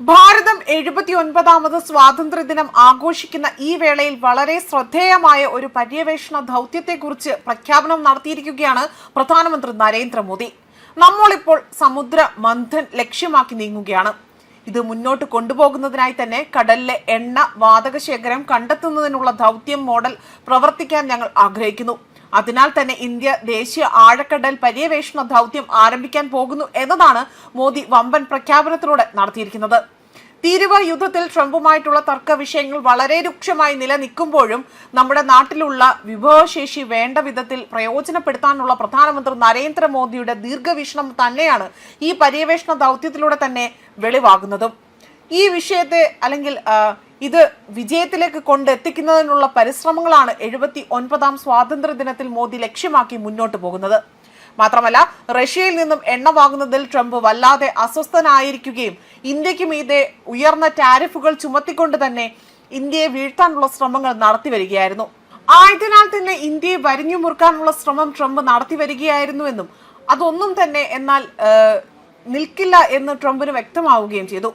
ഭാരതം എഴുപത്തി ഒൻപതാമത് സ്വാതന്ത്ര്യദിനം ആഘോഷിക്കുന്ന ഈ വേളയിൽ വളരെ ശ്രദ്ധേയമായ ഒരു പര്യവേഷണ ദൗത്യത്തെക്കുറിച്ച് പ്രഖ്യാപനം നടത്തിയിരിക്കുകയാണ് പ്രധാനമന്ത്രി നരേന്ദ്രമോദി. നമ്മളിപ്പോൾ സമുദ്ര മന്ഥൻ ലക്ഷ്യമാക്കി നീങ്ങുകയാണ്. ഇത് മുന്നോട്ട് കൊണ്ടുപോകുന്നതിനായി തന്നെ കടലിലെ എണ്ണ വാതക ശേഖരം കണ്ടെത്തുന്നതിനുള്ള ദൗത്യം മോഡൽ പ്രവർത്തിക്കാൻ ഞങ്ങൾ ആഗ്രഹിക്കുന്നു. അതിനാൽ തന്നെ ഇന്ത്യ ദേശീയ ആഴക്കടൽ പര്യവേഷണ ദൗത്യം ആരംഭിക്കാൻ പോകുന്നു എന്നതാണ് മോദി വമ്പൻ പ്രഖ്യാപനത്തിലൂടെ നടത്തിയിരിക്കുന്നത്. തീരുവ യുദ്ധത്തിൽ ട്രംപുമായിട്ടുള്ള തർക്ക വിഷയങ്ങൾ വളരെ രൂക്ഷമായി നിലനിൽക്കുമ്പോഴും നമ്മുടെ നാട്ടിലുള്ള വിഭവശേഷി വേണ്ട വിധത്തിൽ പ്രയോജനപ്പെടുത്താനുള്ള പ്രധാനമന്ത്രി നരേന്ദ്രമോദിയുടെ ദീർഘവീക്ഷണം തന്നെയാണ് ഈ പര്യവേഷണ ദൗത്യത്തിലൂടെ തന്നെ വെളിവാകുന്നതും. ഈ വിഷയത്തെ അല്ലെങ്കിൽ ഇത് വിജയത്തിലേക്ക് കൊണ്ടെത്തിക്കുന്നതിനുള്ള പരിശ്രമങ്ങളാണ് എഴുപത്തി ഒൻപതാം സ്വാതന്ത്ര്യ ദിനത്തിൽ മോദി ലക്ഷ്യമാക്കി മുന്നോട്ട് പോകുന്നത്. മാത്രമല്ല റഷ്യയിൽ നിന്നും എണ്ണ വാങ്ങുന്നതിൽ ട്രംപ് വല്ലാതെ അസ്വസ്ഥനായിരിക്കുകയും ഇന്ത്യയ്ക്ക് മീതെ ഉയർന്ന ടാരിഫുകൾ ചുമത്തിക്കൊണ്ട് തന്നെ ഇന്ത്യയെ വീഴ്ത്താനുള്ള ശ്രമങ്ങൾ നടത്തി വരികയായിരുന്നു. ആയതിനാൽ തന്നെ ഇന്ത്യയെ വരിഞ്ഞു മുറുക്കാനുള്ള ശ്രമം ട്രംപ് നടത്തി വരികയായിരുന്നുവെന്നും അതൊന്നും തന്നെ എന്നാൽ നിൽക്കില്ല എന്ന് ട്രംപിന് വ്യക്തമാവുകയും ചെയ്തു.